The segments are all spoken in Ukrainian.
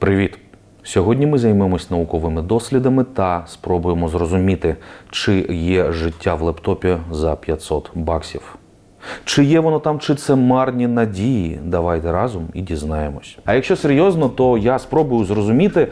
Привіт! Сьогодні ми займемось науковими дослідами та спробуємо зрозуміти, чи є життя в лептопі за 500 баксів. Чи є воно там, чи це марні надії? Давайте разом і дізнаємось. А якщо серйозно, то я спробую зрозуміти,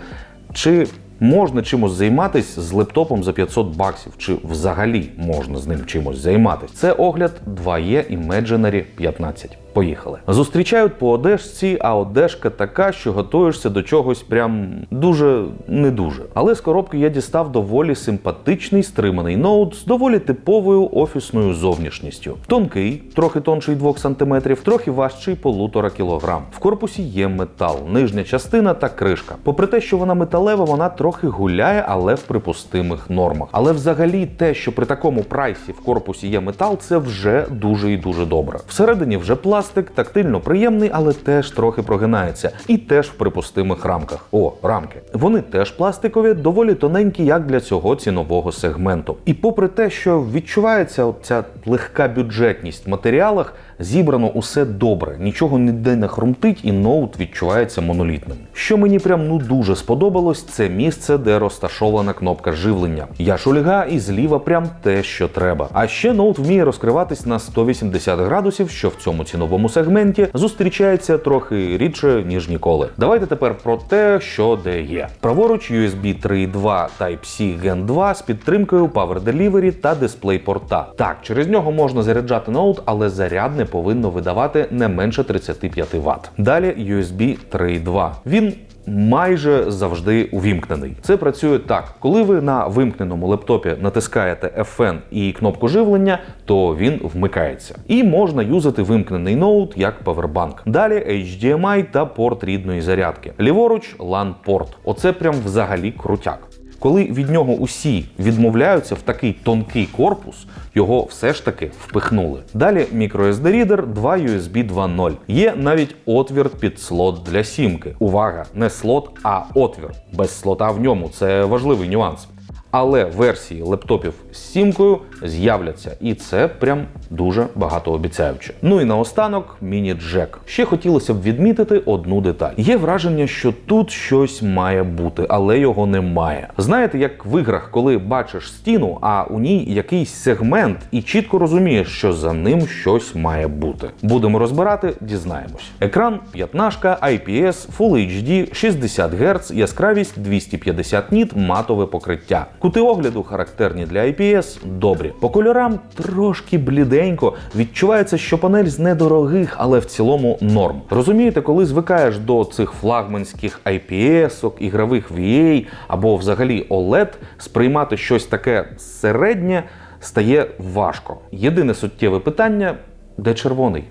чи можна чимось займатися з лептопом за 500 баксів, чи взагалі можна з ним чимось займатися. Це огляд 2E Imaginary 15. Поїхали. Зустрічають по одежці, а одежка така, що готуєшся до чогось прям дуже не дуже. Але з коробки я дістав доволі симпатичний стриманий ноут з доволі типовою офісною зовнішністю. Тонкий, трохи тонший 2 см, трохи важчий полутора кілограм. В корпусі є метал, нижня частина та кришка. Попри те, що вона металева, вона трохи гуляє, але в припустимих нормах. Але взагалі те, що при такому прайсі в корпусі є метал, це вже дуже і дуже добре. Всередині вже пластик, тактильно приємний, але теж трохи прогинається. І теж в припустимих рамках. О, рамки. Вони теж пластикові, доволі тоненькі, як для цього цінового сегменту. І попри те, що відчувається ця легка бюджетність в матеріалах, зібрано усе добре, нічого ніде не хрумтить, і ноут відчувається монолітним. Що мені прям ну дуже сподобалось, це місце, де розташована кнопка живлення. Я шульга і зліва прям те, що треба. А ще ноут вміє розкриватись на 180 градусів, що в цьому ціновому сегменті зустрічається трохи рідше ніж ніколи. Давайте тепер про те, що де є. Праворуч USB 3.2 Type-C Gen 2 з підтримкою Power Delivery та дисплей порта. Так, через нього можна заряджати ноут, але заряд не повинно видавати не менше 35 Вт. Далі USB 3.2. Він майже завжди увімкнений. Це працює так: коли ви на вимкненому лептопі натискаєте FN і кнопку живлення, то він вмикається. І можна юзати вимкнений ноут як павербанк. Далі HDMI та порт рідної зарядки. Ліворуч LAN порт. Оце прям взагалі крутяк. Коли від нього усі відмовляються в такий тонкий корпус, його все ж таки впихнули. Далі microSD Reader 2 USB 2.0. Є навіть отвір під слот для сімки. Увага, не слот, а отвір. Без слота в ньому. Це важливий нюанс. Але версії лептопів з сімкою з'являться, і це прям дуже багатообіцяюче. Ну і наостанок міні-джек. Ще хотілося б відмітити одну деталь. Є враження, що тут щось має бути, але його немає. Знаєте, як в іграх, коли бачиш стіну, а у ній якийсь сегмент, і чітко розумієш, що за ним щось має бути. Будемо розбирати, дізнаємось. Екран 15, IPS, Full HD, 60 Гц, яскравість 250 ніт, матове покриття. Кути огляду характерні для IPS добрі. По кольорам трошки бліденько. Відчувається, що панель з недорогих, але в цілому норм. Розумієте, коли звикаєш до цих флагманських IPS-ок, ігрових VA або взагалі OLED, сприймати щось таке середнє стає важко. Єдине суттєве питання де червоний?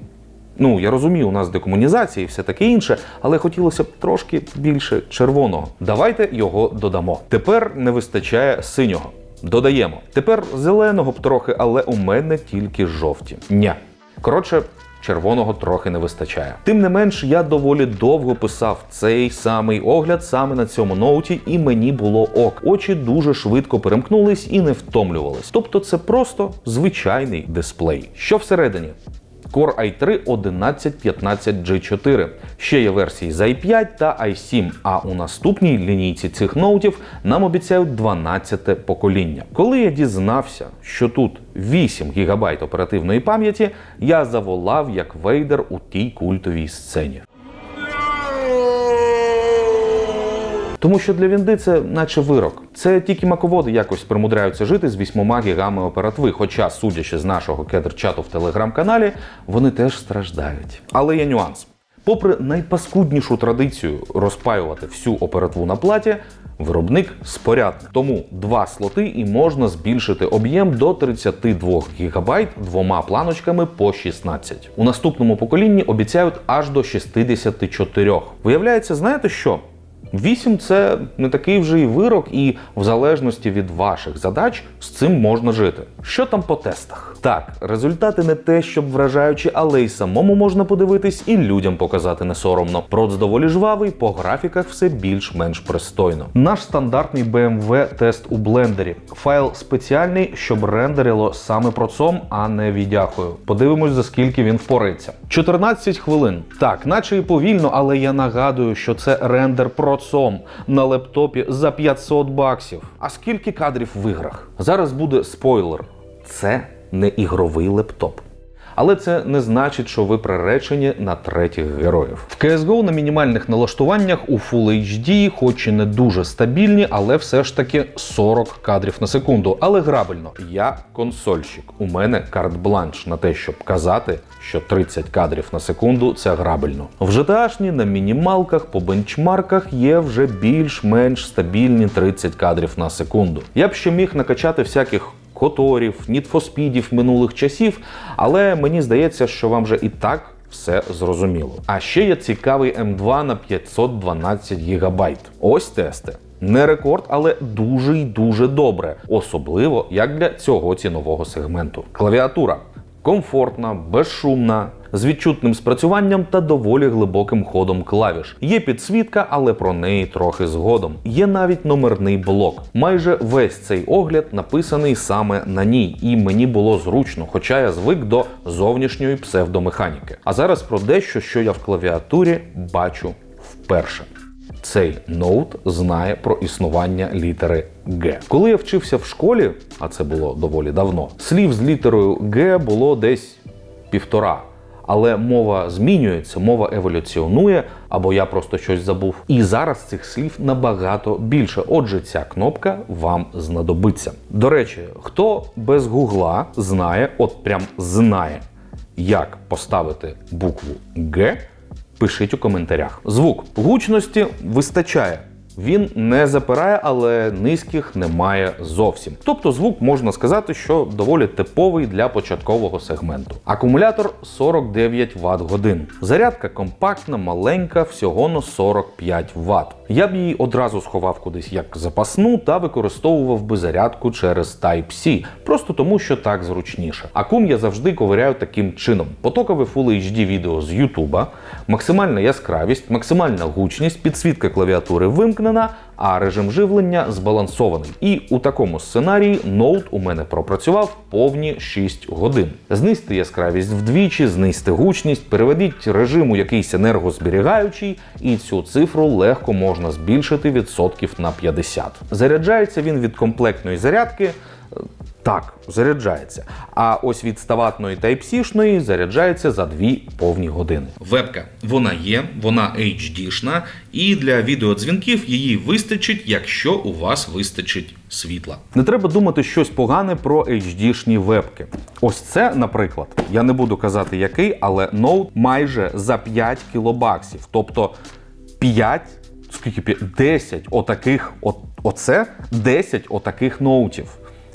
Ну, я розумію, у нас декомунізація і все таке інше, але хотілося б трошки більше червоного. Давайте його додамо. Тепер не вистачає синього. Додаємо. Тепер зеленого б трохи, але у мене тільки жовті. Ня. Коротше. Червоного трохи не вистачає. Тим не менш, я доволі довго писав цей самий огляд саме на цьому ноуті, і мені було ок. Очі дуже швидко перемкнулись і не втомлювались. Тобто, це просто звичайний дисплей. Що всередині? Core i3 1115G4. Ще є версії з i5 та i7, а у наступній лінійці цих ноутів нам обіцяють 12 покоління. Коли я дізнався, що тут 8 ГБ оперативної пам'яті, я заволав як Вейдер у тій культовій сцені. Тому що для Вінди це наче вирок. Це тільки маководи якось примудряються жити з 8 гігами оперативи. Хоча, судячи з нашого кедр-чату в телеграм-каналі, вони теж страждають. Але є нюанс. Попри найпаскуднішу традицію розпаювати всю оперативу на платі, виробник спорядний. Тому два слоти і можна збільшити об'єм до 32 ГБ двома планочками по 16. У наступному поколінні обіцяють аж до 64. Виявляється, знаєте що? 8 це не такий вже і вирок, і в залежності від ваших задач з цим можна жити. Що там по тестах? Так, результати не те, щоб вражаючі, але й самому можна подивитись, і людям показати не соромно. Проц доволі жвавий, по графіках все більш-менш пристойно. Наш стандартний BMW тест у блендері. Файл спеціальний, щоб рендерило саме процом, а не відяхою. Подивимось, за скільки він впорається. 14 хвилин. Так, наче і повільно, але я нагадую, що це рендер проц голосом на лептопі за 500 баксів. А скільки кадрів в іграх? Зараз буде спойлер. Це не ігровий лептоп. Але це не значить, що ви приречені на третіх героїв. В CSGO на мінімальних налаштуваннях у Full HD, хоч і не дуже стабільні, але все ж таки 40 кадрів на секунду. Але грабельно. Я консольщик. У мене карт-бланш на те, щоб казати, що 30 кадрів на секунду це грабельно. В GTA-шні на мінімалках по бенчмарках є вже більш-менш стабільні 30 кадрів на секунду. Я б ще міг накачати всяких Которів, нітфоспідів минулих часів, але мені здається, що вам вже і так все зрозуміло. А ще є цікавий М2 на 512 гігабайт. Ось тести. Не рекорд, але дуже й дуже добре, особливо як для цього цінового сегменту. Клавіатура комфортна, безшумна, з відчутним спрацюванням та доволі глибоким ходом клавіш. Є підсвітка, але про неї трохи згодом. Є навіть номерний блок. Майже весь цей огляд написаний саме на ній, і мені було зручно, хоча я звик до зовнішньої псевдомеханіки. А зараз про дещо, що я в клавіатурі бачу вперше. Цей ноут знає про існування літери Г. Коли я вчився в школі, а це було доволі давно, слів з літерою Г було десь півтора. Але мова змінюється, мова еволюціонує, або я просто щось забув. І зараз цих слів набагато більше. Отже, ця кнопка вам знадобиться. До речі, хто без гугла знає, от прям знає, як поставити букву Г, пишіть у коментарях. Звук гучності вистачає. Він не запирає, але низьких немає зовсім. Тобто звук можна сказати, що доволі типовий для початкового сегменту. Акумулятор 49 Вт годин. Зарядка компактна, маленька, всього на 45 Вт. Я б її одразу сховав кудись як запасну та використовував би зарядку через Type-C, просто тому, що так зручніше. Акум я завжди ковиряю таким чином: потокове Full HD відео з Ютуба, максимальна яскравість, максимальна гучність, підсвітка клавіатури вимкнена, а режим живлення збалансований. І у такому сценарії ноут у мене пропрацював повні 6 годин. Знизьте яскравість вдвічі, знизьте гучність, переведіть режим у якийсь енергозберігаючий, і цю цифру легко можна збільшити відсотків на 50. Заряджається він від комплектної зарядки. Так, заряджається. А ось від ставатної Type-C-шної заряджається за 2 повні години. Вебка вона є, вона HD-шна, і для відеодзвінків її вистачить, якщо у вас вистачить світла. Не треба думати щось погане про HD-шні вебки. Ось це, наприклад, я не буду казати який, але ноут майже за 5 кілобаксів. Тобто 5 скільки п'ять? 10 отаких, от, оце 10 отаких ноутів.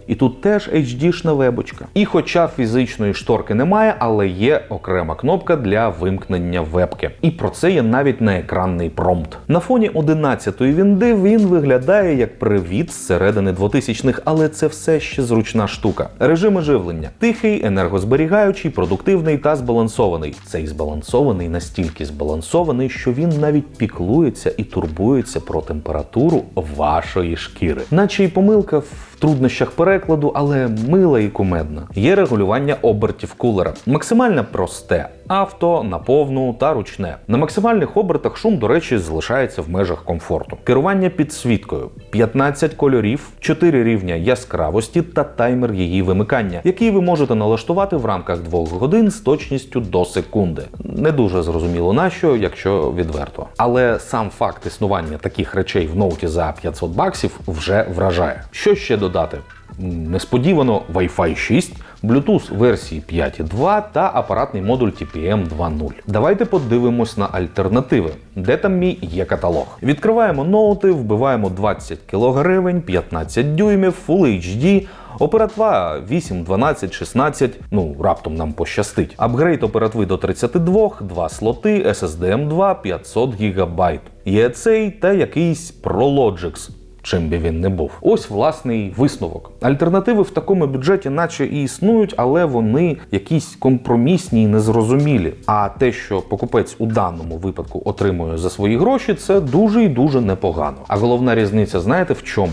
І тут теж HD-шна вебочка. І хоча фізичної шторки немає, але є окрема кнопка для вимкнення вебки. І про це є навіть на екранний промпт. На фоні 11-ї вінди він виглядає як привіт з середини 2000-х, але це все ще зручна штука. Режими живлення: тихий, енергозберігаючий, продуктивний та збалансований. Цей збалансований настільки збалансований, що він навіть піклується і турбується про температуру вашої шкіри, наче й помилка в труднощах перекладу, але мила і кумедна. Є регулювання обертів кулера. Максимально просте. Авто, на повну та ручне. На максимальних обертах шум, до речі, залишається в межах комфорту. Керування підсвіткою, 15 кольорів, 4 рівня яскравості та таймер її вимикання, який ви можете налаштувати в рамках 2 годин з точністю до секунди. Не дуже зрозуміло на що, якщо відверто. Але сам факт існування таких речей в ноуті за 500 баксів вже вражає. Що ще додати? Несподівано Wi-Fi 6, Bluetooth версії 5.2 та апаратний модуль TPM 2.0. Давайте подивимось на альтернативи. Де там мій є каталог? Відкриваємо ноути, вбиваємо 20 кг, 15 дюймів, Full HD, Оператва 8, 12, 16, ну раптом нам пощастить. Апгрейд оператви до 32, два слоти, SSD M2, 500 ГБ. Є цей та якийсь ProLogix. Чим би він не був. Ось власний висновок. Альтернативи в такому бюджеті, наче і існують, але вони якісь компромісні і незрозумілі. А те, що покупець у даному випадку отримує за свої гроші, це дуже і дуже непогано. А головна різниця, знаєте в чому?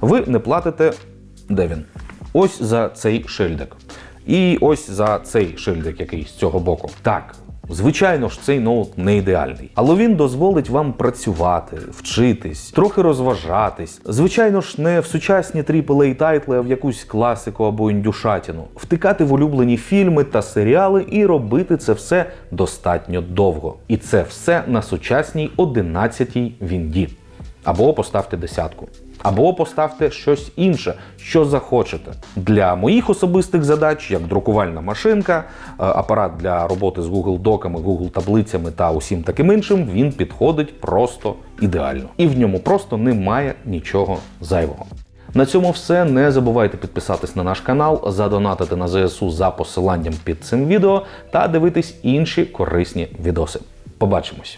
Ви не платите де він? Ось за цей шильдик. І ось за цей шильдик, який з цього боку. Так, Звичайно ж, цей ноут не ідеальний, але він дозволить вам працювати, вчитись, трохи розважатись. Звичайно ж, не в сучасні AAA тайтли, а в якусь класику або індюшатіну, втикати в улюблені фільми та серіали і робити це все достатньо довго. І це все на сучасній 11-й вінді. Або поставте десятку. Або поставте щось інше, що захочете. Для моїх особистих задач, як друкувальна машинка, е, апарат для роботи з Google доками, Google таблицями та усім таким іншим, він підходить просто ідеально. І в ньому просто немає нічого зайвого. На цьому все. Не забувайте підписатись на наш канал, задонатити на ЗСУ за посиланням під цим відео та дивитись інші корисні відоси. Побачимось!